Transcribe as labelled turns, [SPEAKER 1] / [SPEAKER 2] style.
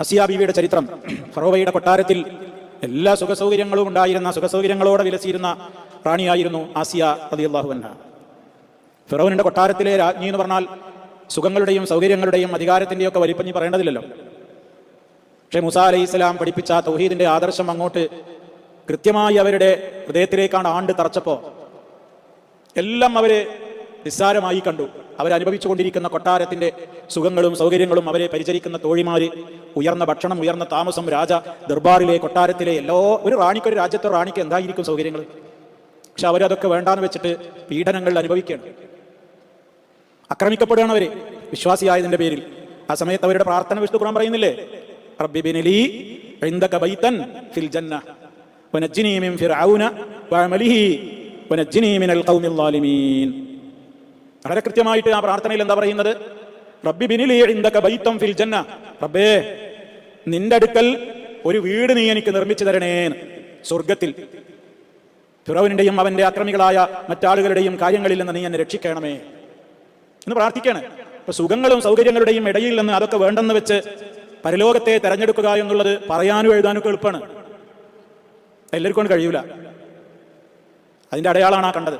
[SPEAKER 1] ആസിയ ബീവിയുടെ ചരിത്രം. ഫറോവയുടെ കൊട്ടാരത്തിൽ എല്ലാ സുഖസൗകര്യങ്ങളും ഉണ്ടായിരുന്ന സുഖസൗകര്യങ്ങളോടെ വിലസിയിരുന്ന റാണിയായിരുന്നു ആസിയ റളിയല്ലാഹു അൻഹ. ഫിറോവിന്റെ കൊട്ടാരത്തിലെ രാജ്ഞി എന്ന് പറഞ്ഞാൽ സുഖങ്ങളുടെയും സൗകര്യങ്ങളുടെയും അധികാരത്തിന്റെയും ഒക്കെ വലിപ്പഞ്ഞി പറയേണ്ടതില്ലല്ലോ. പക്ഷേ മുസാ അലൈഹി ഇസ്ലാം പഠിപ്പിച്ച തൗഹീദിന്റെ ആദർശം അങ്ങോട്ട് കൃത്യമായി അവരുടെ ഹൃദയത്തിലേക്കാണ് ആണ്ട് തറച്ചപ്പോൾ എല്ലാം അവർ നിസ്സാരമായി കണ്ടു. അവരനുഭവിച്ചുകൊണ്ടിരിക്കുന്ന കൊട്ടാരത്തിന്റെ സുഖങ്ങളും സൗകര്യങ്ങളും അവരെ പരിചരിക്കുന്ന തോഴിമാർ ഉയർന്ന ഭക്ഷണം ഉയർന്ന താമസം രാജ ദർബാറിലെ കൊട്ടാരത്തിലെ എല്ലോ ഒരു റാണിക്കൊരു രാജ്യത്തെ റാണിക്ക് എന്തായിരിക്കും സൗകര്യങ്ങൾ പക്ഷെ അവരതൊക്കെ വേണ്ടാന്ന് വെച്ചിട്ട് പീഡനങ്ങൾ അനുഭവിക്കണം ആക്രമിക്കപ്പെടുകയാണ് അവർ വിശ്വാസിയായതിന്റെ പേരിൽ. ആ സമയത്ത് അവരുടെ പ്രാർത്ഥന വിഷ്ണു കുറാൻ പറയുന്നില്ലേ? റബ്ബി ഫിൽ ജന്ന മിൻ ഫിർഔന വഅമലിഹി മിനൽ ളാലിമീൻ വളരെ കൃത്യമായിട്ട് ആ പ്രാർത്ഥനയിൽ എന്താ പറയുന്നത്? റബ്ബി ബിനിലിയന്തൊക്കെ ബൈത്തം ഫിൽ ജന്ന. റബ്ബേ നിന്റെ അടുക്കൽ ഒരു വീട് നീ എനിക്ക് നിർമ്മിച്ചു തരണേ സ്വർഗത്തിൽ ഫിറോവിന്റെയും അവന്റെ അക്രമികളായ മറ്റാളുകളുടെയും കാര്യങ്ങളിൽ നിന്ന് നീ എന്നെ രക്ഷിക്കണമേ എന്ന് പ്രാർത്ഥിക്കാണ് അപ്പൊ സുഖങ്ങളും സൗകര്യങ്ങളുടെയും ഇടയിൽ നിന്ന് അതൊക്കെ വേണ്ടെന്ന് വെച്ച് പരലോകത്തെ തെരഞ്ഞെടുക്കുക എന്നുള്ളത് പറയാനും എഴുതാനും എളുപ്പമാണ്. എല്ലാവർക്കും കഴിയൂല. അതിന്റെ അടയാളാണ് ആ കണ്ടത്.